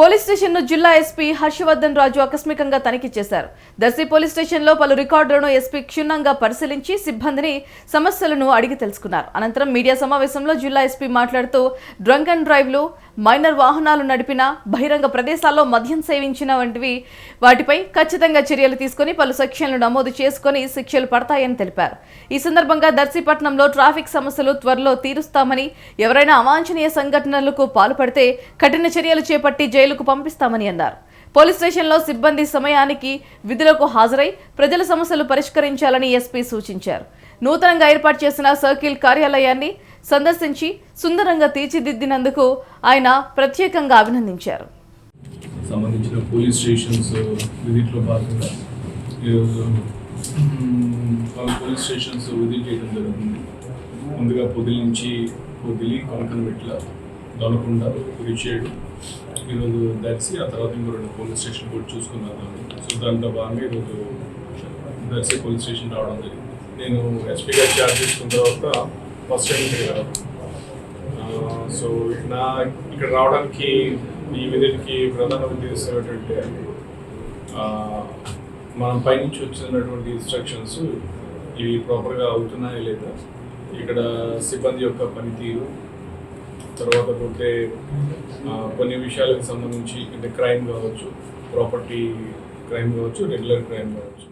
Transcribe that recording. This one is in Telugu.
పోలీస్ స్టేషన్ను జిల్లా ఎస్పీ హర్షవర్ధన్ రాజు ఆకస్మికంగా తనిఖీ చేశారు. దర్శి పోలీస్ స్టేషన్లో పలు రికార్డులను ఎస్పీ క్షుణ్ణంగా పరిశీలించి సిబ్బందిని సమస్యలను అడిగి తెలుసుకున్నారు. అనంతరం మీడియా సమావేశంలో జిల్లా ఎస్పీ మాట్లాడుతూ డ్రంక్ అండ్ డ్రైవ్లు మైనర్ వాహనాలు నడిపిన బహిరంగ ప్రదేశాల్లో మద్యం సేవించిన వంటివి వాటిపై ఖచ్చితంగా చర్యలు తీసుకుని పలు సెక్షన్లు నమోదు చేసుకుని శిక్షలు పడతాయని తెలిపారు. ఈ సందర్భంగా దర్శిపట్నంలో ట్రాఫిక్ సమస్యలు త్వరలో తీరుస్తామని ఎవరైనా అవాంఛనీయ సంఘటనలకు పాల్పడితే కఠిన చర్యలు చేపట్టి జైలు జైలుకు పంపిస్తామని అన్నారు. పోలీస్ స్టేషన్లో సిబ్బంది సమయానికి విధులకు హాజరై ప్రజల సమస్యలు పరిష్కరించాలని ఎస్పీ సూచించారు. నూతనంగా ఏర్పాటు చేసిన సర్కిల్ కార్యాలయాన్ని సందర్శించి సుందరంగా తీర్చిదిద్దినందుకు ఆయన ప్రత్యేకంగా అభినందించారు. సంబంధించిన పోలీస్ స్టేషన్స్ విజిట్లో భాగంగా ఈరోజు మ్మ్, పోలీస్ స్టేషన్స్ విజిట్ చేయడం జరుగుతుంది. ముందుగా పొదిలి నుంచి పొదిలి కొనకనమెట్ల దొనకొండ రిచేడు ఈరోజు దర్శి ఆ తర్వాత ఇంకో రెండు పోలీస్ స్టేషన్ కూడా చూసుకున్నాను సో దాంట్లో భాగంగా ఈరోజు దర్శి పోలీస్ స్టేషన్ రావడం జరిగింది. నేను ఎస్పీ గారు చార్జ్ తీసుకున్న తర్వాత ఫస్ట్ టైం ఇక్కడ సో నా ఇక్కడ రావడానికి ఈ విధికి ప్రధాన ఉద్దేశం ఏంటంటే మనం పైనుంచి వచ్చినటువంటి ఇన్స్ట్రక్షన్స్ ఇవి ప్రాపర్గా అవుతున్నాయా లేదా ఇక్కడ సిబ్బంది యొక్క పనితీరు తర్వాత పోతే కొన్ని విషయాలకు సంబంధించి అంటే క్రైమ్ కావచ్చు ప్రాపర్టీ క్రైమ్ కావచ్చు రెగ్యులర్ క్రైమ్ కావచ్చు.